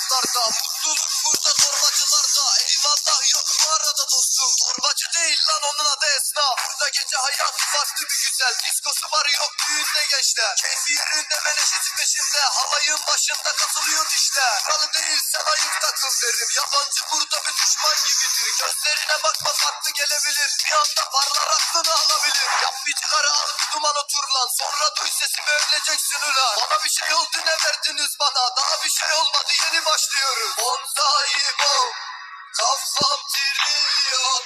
hayatlarda Mutluluk burada torbacılarda. Eyvallah yok bu arada dostum. Torbacı değil lan onun adı esnaf Burada gece hayat farklı bir güzel. Diskosu var yok düğünde gençler. Keyfi yerinde menekşesi peşinde. Halayın başında katılıyor dişler. Kralı değilsen ayıp takıl derim. Yabancı burada bir düşman gibidir Gözlerine bakma farklı gelebilir. Bir anda parlar aklını alabilir. Yap bir sigara al bir duman otur lan. Sonra duy sesimi öleceksin ulan. Bana bir şey oldu ne verdiniz bana? Daha bir şey olmadı yeni başlıyoruz. Bonzai bom Kafam trilyon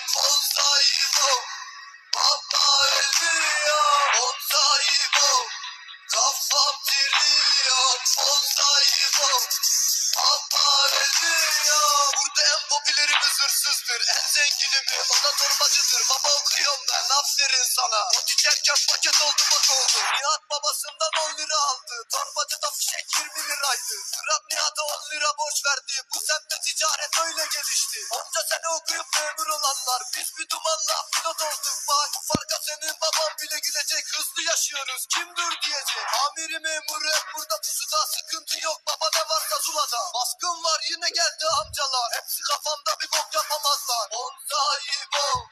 popülerimiz hırsızdır. En zenginimi da torbacıdır. Baba okuyorum ben. Aferin sana. İçerken paket oldu bak oldu. Nihat babasından 10 lira aldı. Torbacıda fişek 20 liraydı. Fırat Nihat'a 10 lira borç verdi. Bu semtte ticaret öyle gelişti. Onca sene okuyup memur olanlar Biz bir dumanla pilot olduk. Bu farka senin baban bile gülecek Hızlı yaşıyoruz. Kim dur diyecek. Amiri memuru hep burada. Pusuda Sıkıntı yok. Baba zulada Baskın var yine geldi amcalar. Hepsi kafamda bir bok yapamazlar. Bonzai bom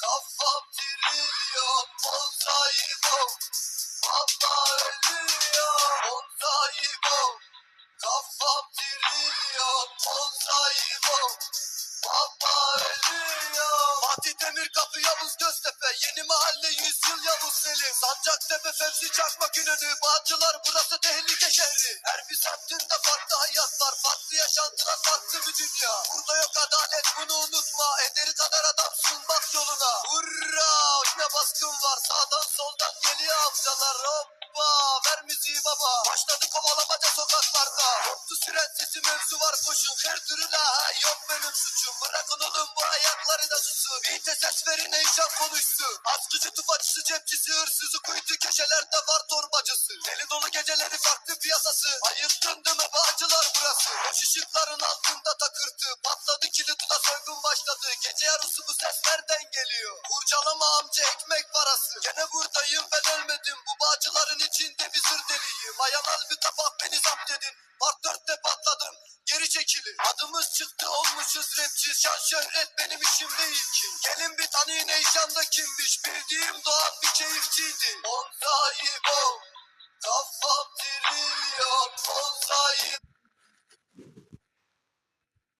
Kafam trilyon Bonzai bom Baba ölüyor. Bonzai bom Kafam trilyon Bonzai bom Baba ölüyor. Fatih Demir Kapı Yavuz Göztepe. Yeni mahalle yüzyıl Yavuz Selim. Sancaktepe Fevzi Çakmak İnönü. Bağcılar burası tehlike şehri. Her bir semtinde Yaşantılar farklı bir dünya. Burada yok adalet bunu unutma. Ederi kadar adamsın bak yoluna. Hurra! Yine baskın var. Sağdan soldan geliyor amcalar. Hoppa! Ver müziği baba. Başladı kovalamaca sokaklarda. Koptu süren sesi mevzu var koşun. Her türlü ha yok benim suçum. Bırakın oğlum bu ayakları da susun Beat'e ses verin heyecan konuşsun. Askıcı tufacısı cepçisi hırsızı Kuytu köşelerde var torbacısı. Deli dolu geceleri farklı ışıkların altında takırtı Patladı kilidi da soygun başladı. Gece yarısı bu ses nereden geliyor? Kurcalama amca ekmek parası. Gene buradayım ben ölmedim. Bu bağcıların içinde bir sır deliyim. Ayanalı bir tabak beni zapt edin. Part 4'te patladım geri çekilin. Adımız çıktı olmuşuz rapçi. Şan şöhret benim işim değil ki. Gelin bir tanıyın heyecanla kimmiş? Bildiğim doğan bir keyifçiydi. Bonzai bom Kafam trilyon Bonzai